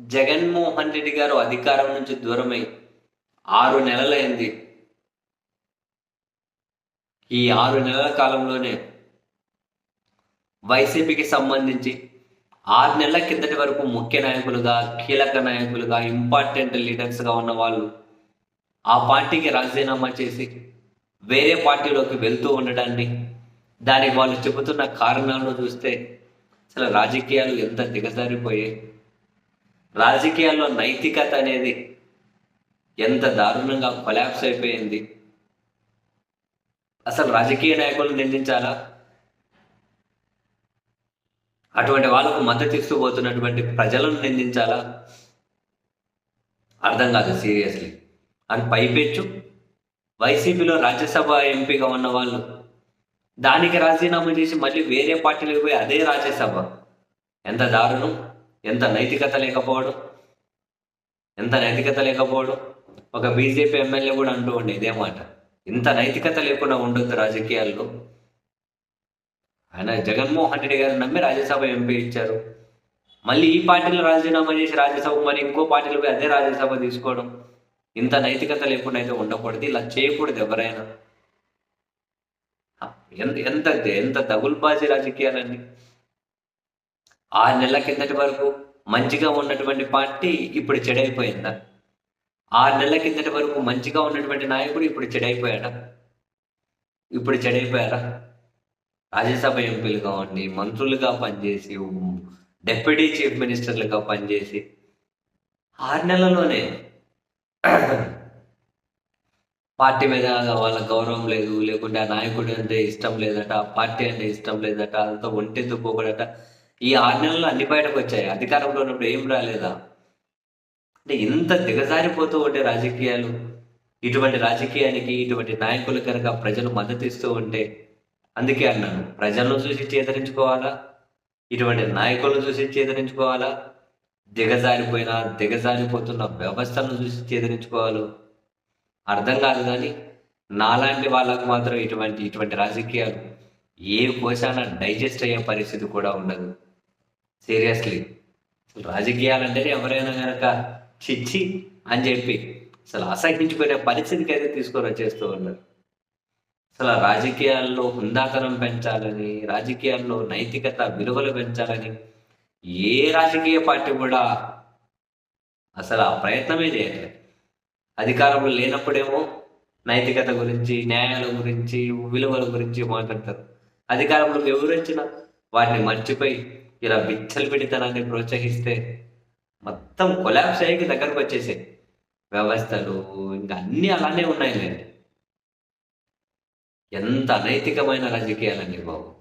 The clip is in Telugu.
జగన్మోహన్ రెడ్డి గారు అధికారం నుంచి దూరమై ఆరు నెలలైంది. ఈ ఆరు నెలల కాలంలోనే వైసీపీకి సంబంధించి ఆరు నెలల కిందటి వరకు ముఖ్య నాయకులుగా కీలక నాయకులుగా ఇంపార్టెంట్ లీడర్స్గా ఉన్న వాళ్ళు ఆ పార్టీకి రాజీనామా చేసి వేరే పార్టీలోకి వెళ్తూ ఉండడాన్ని దానికి వాళ్ళు చెబుతున్న కారణాలను చూస్తే అసలు రాజకీయాలు ఎంత దిగజారిపోయాయి. రాజకీయాల్లో నైతికత అనేది ఎంత దారుణంగా కొలాప్స్ అయిపోయింది. అసలు రాజకీయ నాయకులను నిందించాలా? అటువంటి వాళ్ళకు మద్దతు ఇస్తూ పోతున్నటువంటి ప్రజలను నిందించాలా? అర్థం కాదు సీరియస్లీ. అని పైపెచ్చు. వైసీపీలో రాజ్యసభ ఎంపీగా ఉన్న వాళ్ళు దానికి రాజీనామా చేసి మళ్ళీ వేరే పార్టీలకు పోయి అదే రాజ్యసభ. ఎంత దారుణం. ఎంత నైతికత లేకపోవడం? ఎంత నైతికత లేకపోవడం? ఒక బీజేపీ ఎమ్మెల్యే కూడా అంటూ ఉండే ఇదే మాట. ఇంత నైతికత లేకుండా ఉండొద్దు రాజకీయాల్లో. ఆయన జగన్మోహన్ రెడ్డి గారు నమ్మి రాజ్యసభ ఎంపీ ఇచ్చారు. మళ్ళీ ఈ పార్టీలో రాజీనామా చేసి రాజ్యసభ మరి ఇంకో పార్టీలో పోయి అదే రాజ్యసభ తీసుకోవడం. ఇంత నైతికత లేకుండా అయితే ఉండకూడదు ఇలా చేయకూడదు ఎవరైనా. ఎంత ఎంత ఎంత దగుల్బాజీ రాజకీయాలండి ఆరు నెలల కిందటి వరకు మంచిగా ఉన్నటువంటి పార్టీ ఇప్పుడు చెడైపోయిందా? ఆరు నెలల కిందటి వరకు మంచిగా ఉన్నటువంటి నాయకుడు ఇప్పుడు చెడైపోయాడా? ఇప్పుడు చెడైపోయారా? రాజ్యసభ ఎంపీలు కావండి మంత్రులుగా పనిచేసి డెప్యూటీ చీఫ్ మినిస్టర్లుగా పనిచేసి ఆరు నెలల్లోనే పార్టీ మీద వాళ్ళ గౌరవం లేదు లేకుంటే ఆ నాయకుడు అంటే ఇష్టం లేదట పార్టీ అంటే ఇష్టం లేదట అంతా ఒంటెత్తుకోకూడట ఈ ఆరు నెలలు అన్ని బయటకు వచ్చాయి. అధికారంలో ఉన్నప్పుడు ఏం రాలేదా? అంటే ఇంత దిగజారిపోతూ ఉంటే రాజకీయాలు ఇటువంటి రాజకీయానికి ఇటువంటి నాయకులు కనుక ప్రజలు మద్దతు ఇస్తూ ఉంటే అందుకే అన్నాను ప్రజలను చూసి చేతరించుకోవాలా? ఇటువంటి నాయకులను చూసి చేతరించుకోవాలా? దిగజారిపోయిన దిగజారిపోతున్న వ్యవస్థలను చూసి చేతరించుకోవాలి? అర్థం కాదు కానీ నాలాంటి వాళ్ళకు మాత్రం ఇటువంటి ఇటువంటి రాజకీయాలు ఏ కోశాన డైజెస్ట్ అయ్యే పరిస్థితి కూడా ఉండదు. సీరియస్లీ. రాజకీయాలంటేనే ఎవరైనా కనుక చిచ్చి అని చెప్పి అసలు అసహించుకునే పరిస్థితికి అయితే తీసుకొని వచ్చేస్తూ ఉన్నారు. అసలు రాజకీయాల్లో హుందాతనం పెంచాలని రాజకీయాల్లో నైతికత విలువలు పెంచాలని ఏ రాజకీయ పార్టీ కూడా అసలు ఆ ప్రయత్నమే చేయట్లేదు. అధికారంలో లేనప్పుడేమో నైతికత గురించి న్యాయాల గురించి విలువల గురించి మాట్లాడతారు. అధికారంలోకి ఎవరు వచ్చినా వాటిని మర్చిపోయి ఇలా విచ్చలు పెడితనాన్ని ప్రోత్సహిస్తే మొత్తం కొలాబ్స్ అయ్యి దగ్గరకు వచ్చేసాయి. వ్యవస్థలు ఇంకా అన్నీ అలానే ఉన్నాయి లేండి ఎంత అనైతికమైన రాజకీయాలండి బాబు.